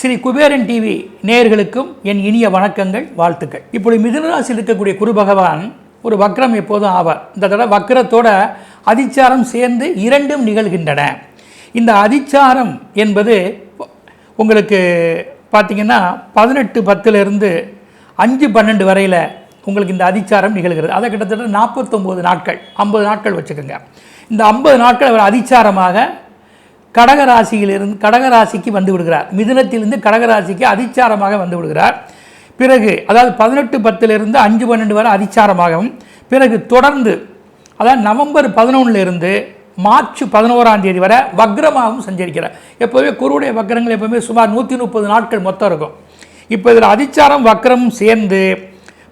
Sri Kuberan TV நேயர்களுக்கும் என் இனிய வணக்கங்கள் வாழ்த்துக்கள். இப்படி மிதுனராசியில் இருக்கக்கூடிய குரு பகவான் ஒரு வக்ரம் எப்போதும் ஆவார். இந்த தடவை வக்ரத்தோட அதிச்சாரம் சேர்ந்து இரண்டும் நிகழ்கின்றன. இந்த அதிச்சாரம் என்பது உங்களுக்கு பார்த்தீங்கன்னா பதினெட்டு பத்துலேருந்து அஞ்சு பன்னெண்டு வரையில் உங்களுக்கு இந்த அதிச்சாரம் நிகழ்கிறது. அதை கிட்டத்தட்ட நாற்பத்தொம்போது நாட்கள் ஐம்பது நாட்கள் வச்சுக்கோங்க. இந்த ஐம்பது நாட்கள் அவர் அதிச்சாரமாக கடகராசியிலிருந்து கடகராசிக்கு வந்து விடுகிறார். மிதுனத்திலிருந்து கடகராசிக்கு அதிச்சாரமாக வந்து விடுகிறார். பிறகு அதாவது பதினெட்டு பத்திலிருந்து அஞ்சு பன்னெண்டு வரை அதிச்சாரமாகவும் பிறகு தொடர்ந்து அதாவது நவம்பர் பதினொன்றிலிருந்து மார்ச் பதினோராம் தேதி வரை வக்ரமாகவும் சஞ்சரிக்கிறார். எப்போவுமே குருவுடைய வக்ரங்கள் எப்போவுமே சுமார் நூற்றி முப்பது நாட்கள் மொத்தம் இருக்கும். இப்போ இதில் அதிச்சாரம் வக்ரமும் சேர்ந்து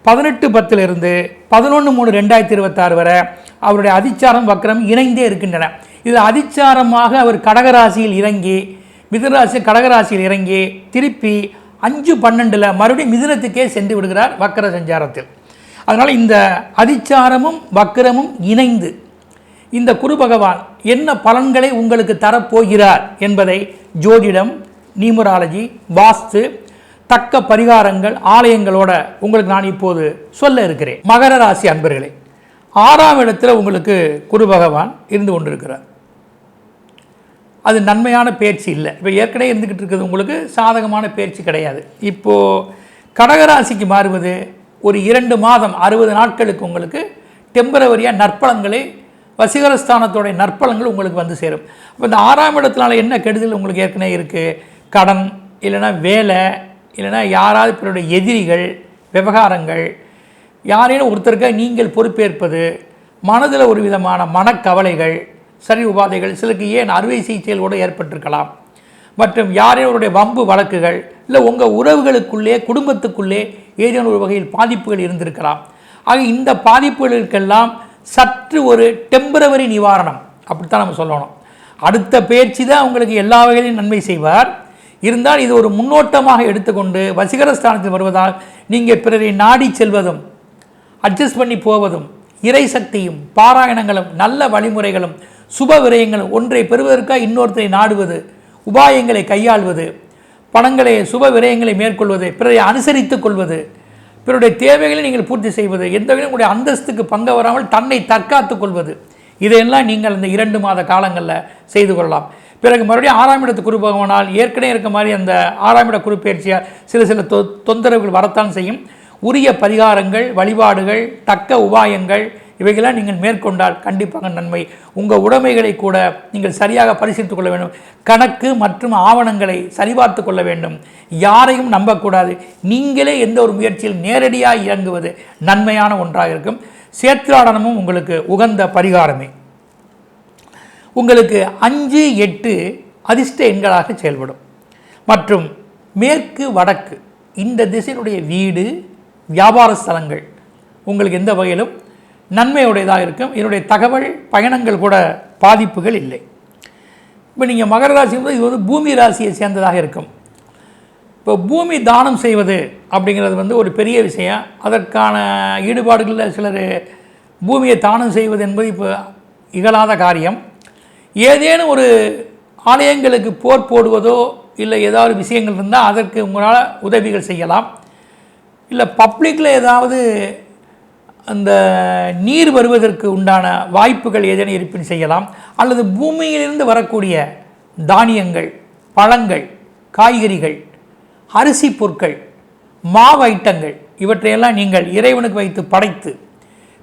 பதினெட்டு பத்திலிருந்து பதினொன்று மூணு ரெண்டாயிரத்தி இருபத்தாறு வரை அவருடைய அதிச்சாரம் வக்கரம் இணைந்தே இருக்கின்றன. இது அதிச்சாரமாக அவர் கடகராசியில் இறங்கி மிதுனராசி கடகராசியில் இறங்கி திருப்பி அஞ்சு பன்னெண்டில் மறுபடியும் மிதுனத்துக்கே சென்று விடுகிறார் வக்கர சஞ்சாரத்தில். அதனால் இந்த அதிச்சாரமும் வக்கரமும் இணைந்து இந்த குரு பகவான் என்ன பலன்களை உங்களுக்கு தரப்போகிறார் என்பதை ஜோதிடம் நியூமராலஜி வாஸ்து தக்க பரிகாரங்கள் ஆலயங்களோட உங்களுக்கு நான் இப்போது சொல்ல இருக்கிறேன். மகர ராசி அன்பர்களே ஆறாம் இடத்துல உங்களுக்கு குரு பகவான் இருந்து கொண்டிருக்கிறார். அது நன்மையான பேச்சு இல்லை. இப்போ ஏற்கனவே இருந்துக்கிட்டு இருக்கிறது உங்களுக்கு சாதகமான பேச்சு கிடையாது. இப்போது கடகராசிக்கு மாறுவது ஒரு இரண்டு மாதம் அறுபது நாட்களுக்கு உங்களுக்கு டெம்பரவரியாக நற்பலங்களை வசீகரஸ்தானத்தோடைய நற்பலங்கள் உங்களுக்கு வந்து சேரும். அப்போ இந்த ஆறாம் இடத்துனால என்ன கெடுதல் உங்களுக்கு ஏற்கனவே இருக்குது கடன் இல்லைன்னா வேலை இல்லைனா யாராவது பிறருடைய எதிரிகள் விவகாரங்கள் யாரேனும் ஒருத்தருக்காக நீங்கள் பொறுப்பேற்பது மனதில் ஒரு விதமான மனக்கவலைகள் சரி உபாதைகள் சிலருக்கு ஏன் அறுவை சிகிச்சைகள் கூட ஏற்பட்டிருக்கலாம். மற்றும் யாரேனும் அவருடைய வம்பு வழக்குகள் இல்லை உங்கள் உறவுகளுக்குள்ளே குடும்பத்துக்குள்ளே ஏதேனும் ஒரு வகையில் பாதிப்புகள் இருந்திருக்கலாம். ஆக இந்த பாதிப்புகளுக்கெல்லாம் சற்று ஒரு டெம்பரவரி நிவாரணம். அப்படித்தான் நம்ம சொல்லணும். அடுத்த பயிற்சி தான் உங்களுக்கு எல்லா வகையிலும் நன்மை செய்வார். இருந்தால் இது ஒரு முன்னோட்டமாக எடுத்துக்கொண்டு வசீகரஸ்தானத்தில் வருவதால் நீங்கள் பிறரை நாடி செல்வதும் அட்ஜஸ்ட் பண்ணி போவதும் இறை சக்தியும் பாராயணங்களும் நல்ல வழிமுறைகளும் சுப விரயங்களும் ஒன்றை பெறுவதற்காக இன்னொருத்தரை நாடுவது உபாயங்களை கையாள்வது பணங்களை சுப விரயங்களை மேற்கொள்வது பிறரை அனுசரித்துக் கொள்வது பிறருடைய தேவைகளை நீங்கள் பூர்த்தி செய்வது எந்த வகையிலும் உங்களுடைய அந்தஸ்துக்கு பங்க வராமல் தன்னை தற்காத்துக் கொள்வது இதையெல்லாம் நீங்கள் இந்த இரண்டு மாத காலங்களில் செய்து கொள்ளலாம். பிறகு மறுபடியும் ஆறாம் இடத்து குரு பகவானால் ஏற்கனவே இருக்க மாதிரி அந்த ஆறாம் இட குரு சில சில தொ தொந்தரவுகள் வரத்தான் செய்யும். உரிய பரிகாரங்கள் வழிபாடுகள் தக்க உபாயங்கள் இவைகளாம் நீங்கள் மேற்கொண்டால் கண்டிப்பாக நன்மை. உங்கள் உடைமைகளை கூட நீங்கள் சரியாக பரிசீலித்துக் கொள்ள வேண்டும். கணக்கு மற்றும் ஆவணங்களை சரிபார்த்து கொள்ள வேண்டும். யாரையும் நம்பக்கூடாது. நீங்களே எந்த ஒரு முயற்சியில் நேரடியாக இறங்குவது நன்மையான ஒன்றாக இருக்கும். சேத்திராடனமும் உங்களுக்கு உகந்த பரிகாரமே. உங்களுக்கு அஞ்சு எட்டு அதிர்ஷ்ட எண்களாக செயல்படும். மற்றும் மேற்கு வடக்கு இந்த திசையினுடைய வீடு வியாபார ஸ்தலங்கள். உங்களுக்கு எந்த வகையிலும் நன்மையுடையதாக இருக்கும். இதனுடைய தகவல் பயணங்கள் கூட பாதிப்புகள் இல்லை. இப்போ நீங்கள் மகர ராசி இது வந்து பூமி ராசியை சேர்ந்ததாக இருக்கும். இப்போ பூமி தானம் செய்வது அப்படிங்கிறது வந்து ஒரு பெரிய விஷயம். அதற்கான ஈடுபாடுகளில் சிலர் பூமியை தானம் செய்வது என்பது இப்போ இகழாத காரியம். ஏதேனும் ஒரு ஆலயங்களுக்கு போர் போடுவதோ இல்லை ஏதாவது விஷயங்கள் இருந்தால் அதற்கு உங்களால் உதவிகள் செய்யலாம். இல்லை பப்ளிக்கில் ஏதாவது அந்த நீர் வருவதற்கு உண்டான வாய்ப்புகள் ஏதேனும் இருப்பின் செய்யலாம். அல்லது பூமியிலிருந்து வரக்கூடிய தானியங்கள் பழங்கள் காய்கறிகள் அரிசி பொருட்கள் மாவு ஐட்டங்கள் இவற்றையெல்லாம் நீங்கள் இறைவனுக்கு வைத்து படைத்து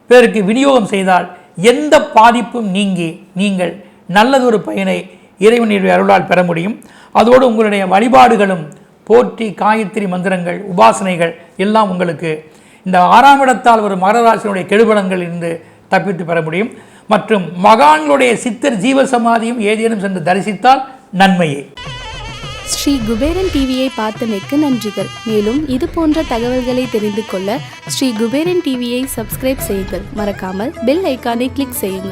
பிறருக்கு விநியோகம் செய்தால் எந்த பாதிப்பும் நீங்கி நீங்கள் நல்லதொரு பயனை இறைவனுடைய அருளால் பெற முடியும். அதோடு உங்களுடைய வழிபாடுகளும் போற்றி காயத்திரி மந்திரங்கள் உபாசனைகள் எல்லாம் உங்களுக்கு இந்த ஆறாம் இடத்தால் ஒரு மகராசினுடைய கெடுபலங்கள் இருந்து தப்பித்து பெற முடியும். மற்றும் மகான்களுடைய சித்தர் ஜீவசமாதியும் ஏதேனும் சென்று தரிசித்தால் நன்மையே. ஸ்ரீ குபேரன் டிவியை பார்த்தமைக்கு நன்றிகள். மேலும் இது போன்ற தகவல்களை தெரிந்து கொள்ள ஸ்ரீ குபேரன் டிவியை சப்ஸ்கிரைப் செய்யுங்கள். மறக்காமல் பெல் ஐக்கானை கிளிக் செய்யுங்கள்.